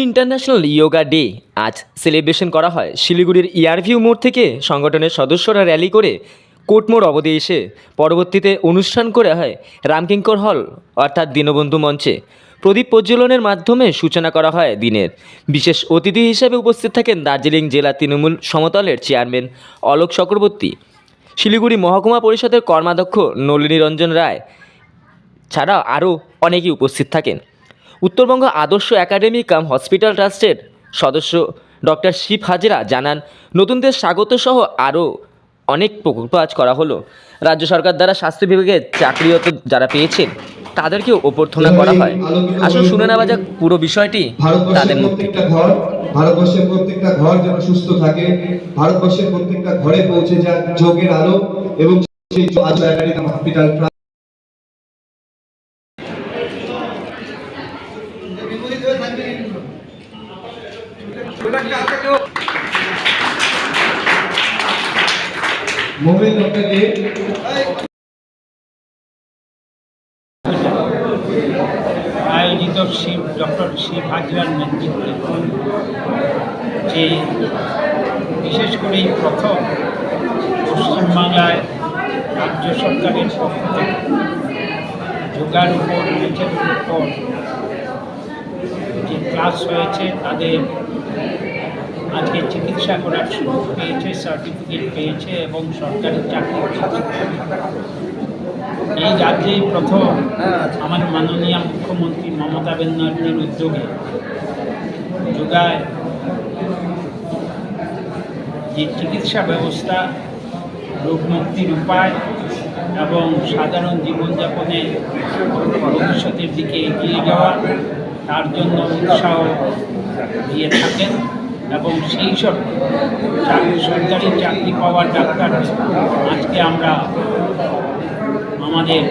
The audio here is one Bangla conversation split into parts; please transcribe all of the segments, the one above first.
International yoga day. আজ সেলিব্রেশন করা হয় শিলিগুড়ির ইয়ারভিউ মোড় থেকে সংগঠনের সদস্যরা র্যালি করে কোটমোড় অবধি এসে পরবর্তীতে অনুষ্ঠান করে হয় রামকিঙ্কর হল, অর্থাৎ দীনবন্ধু মঞ্চে। প্রদীপ প্রজ্বলনের মাধ্যমে সূচনা করা হয় দিনের। বিশেষ অতিথি হিসেবে উপস্থিত থাকেন দার্জিলিং জেলা তৃণমূল সমতলের চেয়ারম্যান অলোক চক্রবর্তী। শিলিগুড়ি মহকুমা পরিষদের কর্মাধ্যক্ষ নলিনী রঞ্জন রায় ছাড়া আরও অনেকেই উপস্থিত থাকেন। উত্তরবঙ্গ আদর্শ একাডেমি কাম হসপিটাল ট্রাস্টের সদস্য ডক্টর শিব হাজরা জানান নতুনদের স্বাগত সহ আরও অনেক প্রকল্প আজ করা হলো। রাজ্য সরকার দ্বারা স্বাস্থ্য বিভাগে চাকরিরত যারা পেয়েছেন তাদেরকেও অভ্যর্থনা করা হয়। আসুন শুনে নেওয়া যাক পুরো বিষয়টি তাদের প্রত্যেকটা ঘর ভারতবর্ষের প্রত্যেকটা ঘর যেন সুস্থ থাকে ভারতবর্ষের প্রত্যেকটা ঘরে পৌঁছে যাক যোগের আলো এবং সেই হসপিটাল মোবাইল ডক্টরকে আয়োজিত শিব, ডক্টর শিব হাজরার নেতৃত্বে যে বিশেষ করে প্রথম পশ্চিমবাংলায় রাজ্য সরকারের পক্ষ যোগার উপর নেচের উপর যে ক্লাস হয়েছে, তাদের আজকে চিকিৎসা করার সুযোগ পেয়েছে সার্টিফিকেট পেয়েছে এবং সরকারি চাকরি এই রাজ্যেই প্রথম আমার মাননীয় মুখ্যমন্ত্রী মমতা ব্যানার্জির উদ্যোগে যোগায় যে চিকিৎসা ব্যবস্থা, রোগমুক্তির উপায় এবং সাধারণ জীবনযাপনে ভবিষ্যতের দিকে এগিয়ে যাওয়া তার জন্য উৎসাহ দিয়ে থাকেন এবং সেই সব সরকারি চাকরি পাওয়া ডাক্তার আজকে আমরা আমাদের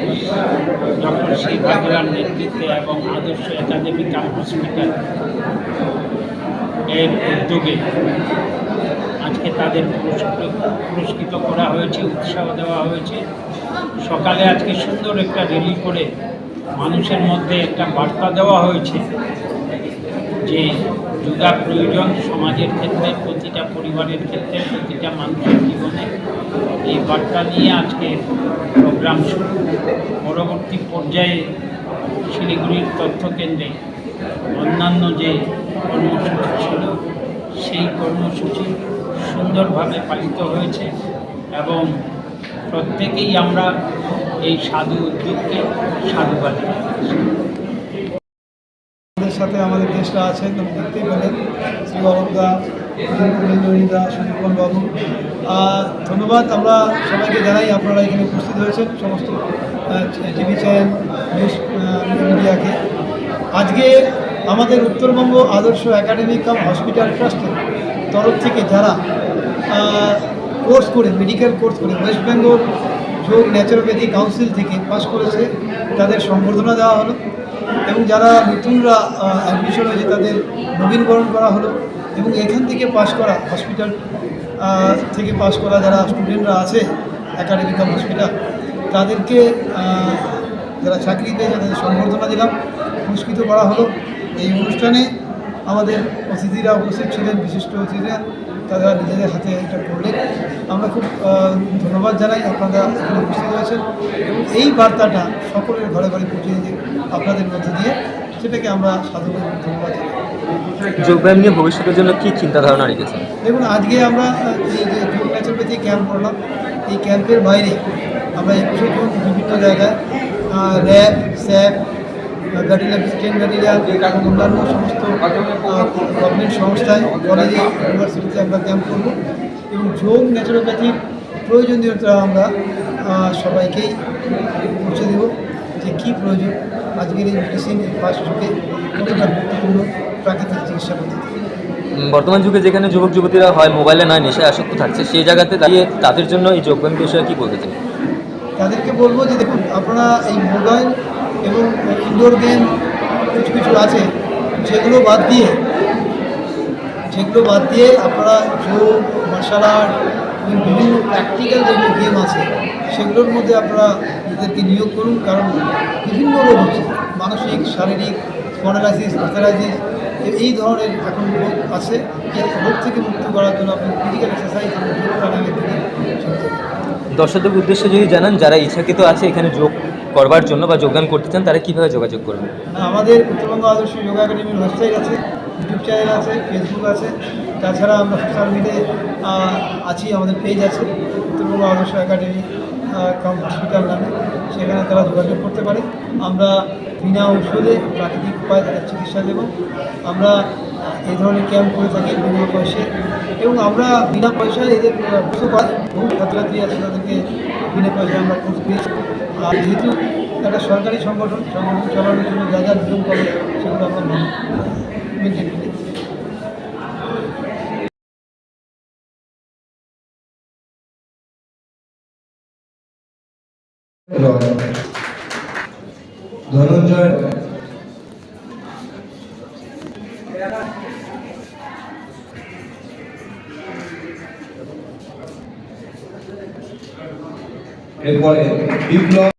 ডক্টর শ্রী ভাগরার নেতৃত্বে এবং আদর্শ একাডেমিক হসপিটাল এর উদ্যোগে আজকে তাদের পুরস্কৃত করা হয়েছে, উৎসাহ দেওয়া হয়েছে। সকালে আজকে সুন্দর একটা র্যালি করে মানুষের মধ্যে একটা বার্তা দেওয়া হয়েছে যে যোগা প্রয়োজন সমাজের ক্ষেত্রে, প্রতিটা পরিবারের ক্ষেত্রে, প্রতিটা মানুষের জীবনে। এই বার্তা নিয়ে আজকে প্রোগ্রাম শুরু। পরবর্তী পর্যায়ে শিলিগুড়ির তথ্য কেন্দ্রে অন্যান্য যে কর্মসূচি ছিল, সেই কর্মসূচি সুন্দরভাবে পালিত হয়েছে এবং প্রত্যেকেই আমরা এই সাধু উদ্যোগকে সাধুবাদ আমাদের সাথে আমাদের দেশরা এবং দেখতেই পেলেন শ্রী অরবদা রঞ্জনীদা সুদীপন বাবু। ধন্যবাদ, আমরা সবাইকে জানাই আপনারা এখানে উপস্থিত হয়েছেন, সমস্ত টিভি চ্যানেল মিডিয়াকে। আজকে আমাদের উত্তরবঙ্গ আদর্শ একাডেমিক কাম হসপিটাল ট্রাস্টের তরফ থেকে যারা কোর্স করে মেডিকেল কোর্স করে West Bengal Yog naturopathy council থেকে পাশ করেছে। তাদের সম্বর্ধনা দেওয়া হলো এবং যারা নতুনরা অ্যাডমিশন হয়েছে তাদের নবীনবরণ করা হলো এবং এখান থেকে পাশ করা হসপিটাল থেকে পাশ করা যারা স্টুডেন্টরা আছে একাডেমিক হসপিটাল তাদেরকে যারা চাকরি পেয়েছে তাদের সম্বর্ধনা দিলাম। পুরস্কৃত করা হলো। এই অনুষ্ঠানে আমাদের অতিথিরা উপস্থিত ছিলেন, বিশিষ্ট অতিথিরা। তারা নিজেদের হাতে এটা করলেন। আমরা খুব ধন্যবাদ জানাই আপনারা এখানে উপস্থিত হয়েছেন এবং এই বার্তাটা সকলের ঘরে ঘরে পৌঁছে দিতে আপনাদের মধ্যে দিয়ে সেটাকে আমরা সাধুবাদ ধন্যবাদ জানাই। যোগব্যায়াম নিয়ে ভবিষ্যতের জন্য কী চিন্তা ধারণা রেখেছেন? দেখুন আজকে আমরা এই যে যোগ ন্যাচুরোপ্যাথি ক্যাম্প করলাম এই ক্যাম্পের বাইরে আমরা একুশে জুন বিভিন্ন জায়গায় র্যাব স্যাপ স্টেন গাড়িলা এবং অন্যান্য সমস্ত গভর্নমেন্ট সংস্থায় কলেজে ইউনিভার্সিটিতে আমরা ক্যাম্প করব। এবং যোগ ন্যাচুরোপ্যাথির প্রয়োজনীয়তা আমরা সবাইকেই পৌঁছে দেব যে কী প্রয়োজন। আজকের এই মেডিসিন ফার্স্ট যুগে কতটা গুরুত্বপূর্ণ প্রাকৃতিক চিকিৎসা পদ্ধতি। বর্তমান যুগে যেখানে যুবক যুবতীরা হয় মোবাইলে নয় নেশায় আসক্ত থাকছে সেই জায়গাতে দাঁড়িয়ে তাদের জন্য এই যোগব্যায়াম বিষয়ে কী বলতে চাই তাদেরকে বলব যে দেখুন আপনারা এই মোবাইল এবং ইনডোর গেম কিছু কিছু আছে, যেগুলো বাদ দিয়ে, যেগুলো বাদ দিয়ে আপনারা যোগ মার্শাল আর্ট এবং বিভিন্ন প্র্যাকটিক্যাল যেগুলো গেম আছে, সেগুলোর মধ্যে আপনারা নিজেদেরকে নিয়োগ করুন। কারণ বিভিন্ন রোগ হচ্ছে, মানসিক, শারীরিক স্পন্ডালাইসিস আর্থারাইটিস এই ধরনের এখন রোগ আছে রোগ থেকে মুক্ত করার জন্য আপনি ফিজিক্যাল এক্সারসাইজ এবং যোগ দর্শকদের উদ্দেশ্যে যদি জানান, যারা ইচ্ছাকৃত আছে এখানে যোগ করবার জন্য বা যোগদান করতে চান, তারা কীভাবে যোগাযোগ করবেন? আমাদের উত্তরবঙ্গ আদর্শ যোগা একাডেমির ওয়েবসাইট আছে, ইউটিউব চ্যানেল আছে, ফেসবুক আছে। তাছাড়া আমরা সোশ্যাল মিডিয়ায় আছি, আমাদের পেজ আছে, উত্তরবঙ্গ আদর্শ একাডেমি কাম হসপিটাল নামে। সেখানে তারা যোগাযোগ করতে পারে। আমরা বিনা ঔষধে প্রাকৃতিক উপায় তাদের চিকিৎসা দেব। আমরা এই ধরনের ক্যাম্প করে থাকি বিনা পয়সায়। এবং আমরা বিনা পয়সায় এদের বহু ছাত্রছাত্রী আছে তাদেরকে বিনা পয়সায় আমরা কোর্স দিয়েছি আর যেহেতু একটা সরকারি সংগঠন সংগঠন চালানোর জন্য যা যা নিয়ম করে সেগুলো আমরা মেনটেন ধনঞ্জয়। এরপরে বিপ্লব।